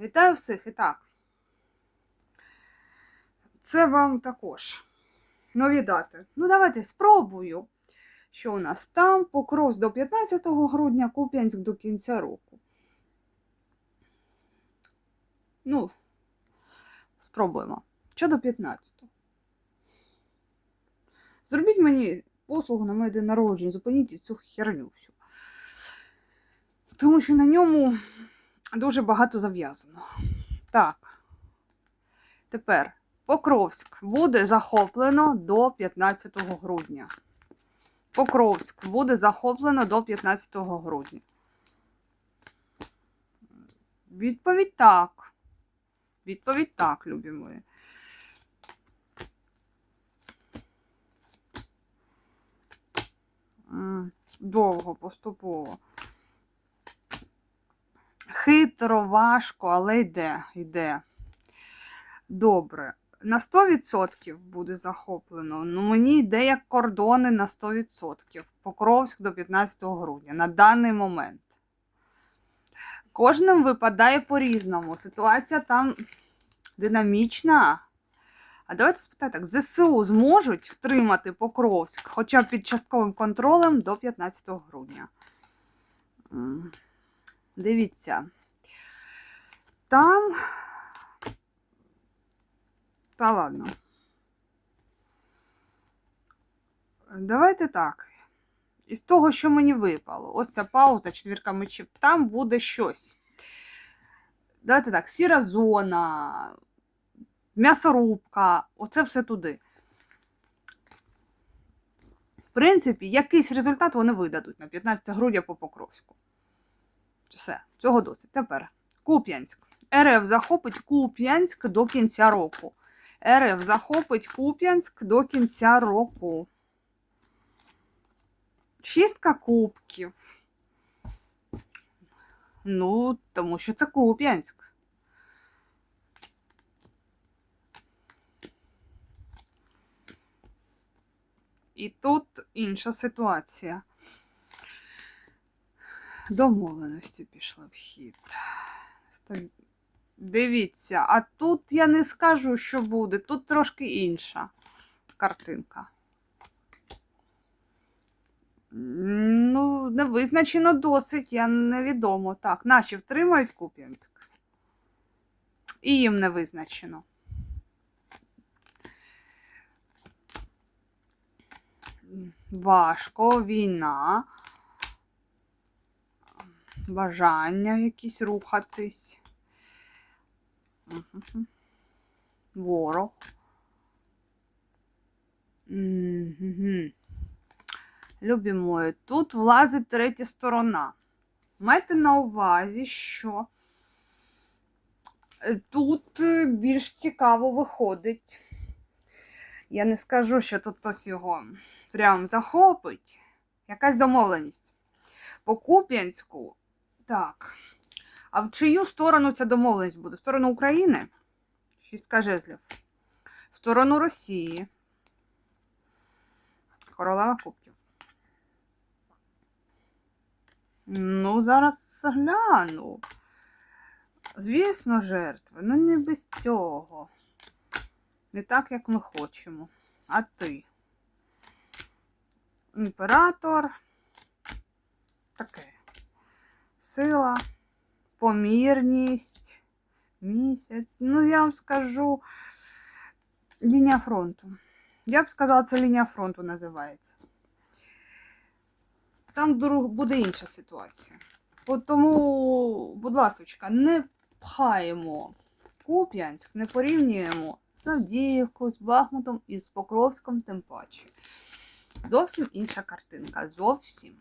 Вітаю всіх і так. Це вам також нові дати. Ну, давайте спробую. Що у нас там? Покровськ до 15 грудня, Куп'янськ до кінця року. Ну, спробуємо. Що до 15? Зробіть мені послугу на моє день народження, зупиніть цю херню всю. Тому що на ньому дуже багато зав'язано. Так. Тепер Покровськ буде захоплено до 15 грудня. Покровськ буде захоплено до 15 грудня. Відповідь так. Відповідь так, любі мої. Довго, поступово. Хитро, важко, але йде, йде. Добре. На 100% буде захоплено. Ну, мені йде як кордони на 100%. Покровськ до 15 грудня на даний момент. Кожним випадає по-різному. Ситуація там динамічна. А давайте спитаю так: ЗСУ зможуть втримати Покровськ хоча б під частковим контролем до 15 грудня. Дивіться. Там. Та ладно. Давайте так. Із того, що мені випало, ось ця пауза, четвірка мечів, там буде щось. Давайте так, сіра зона, м'ясорубка, оце все туди. В принципі, якийсь результат вони видадуть на 15 грудня по Покровську. Все, цього досить. Тепер Куп'янськ. РФ захопить Куп'янськ до кінця року. РФ захопить Куп'янськ до кінця року. Шістка кубків. Ну, тому що це Куп'янськ. І тут інша ситуація. Домовленості пішли в хід. Дивіться, а тут я не скажу, що буде. Тут трошки інша картинка. Ну, не визначено досить, я невідомо. Так, наші втримають Куп'янськ. І їм не визначено. Важко, війна, бажання якісь рухатись. Ворог. Любі мої, тут влазить третя сторона. Майте на увазі, що е, тут е, більш цікаво виходить. Я не скажу, що тут хтось його прям захопить. Якась домовленість. По Куп'янську. Так. А в чию сторону ця домовленість буде? В сторону України? Шістка жезлів. В сторону Росії. Королева Кубків. Ну, зараз гляну. Звісно, жертви. Ну не без цього. Не так, як ми хочемо. А ти? Імператор. Таке. Сила, помірність, місяць. Ну, я вам скажу лінія фронту. Я б сказала, це лінія фронту називається. Там буде інша ситуація. От тому, будь ласочка, не пхаємо Куп'янськ, не порівнюємо з Авдіївкою, з Бахмутом і з Покровськом тим паче. Зовсім інша картинка. Зовсім.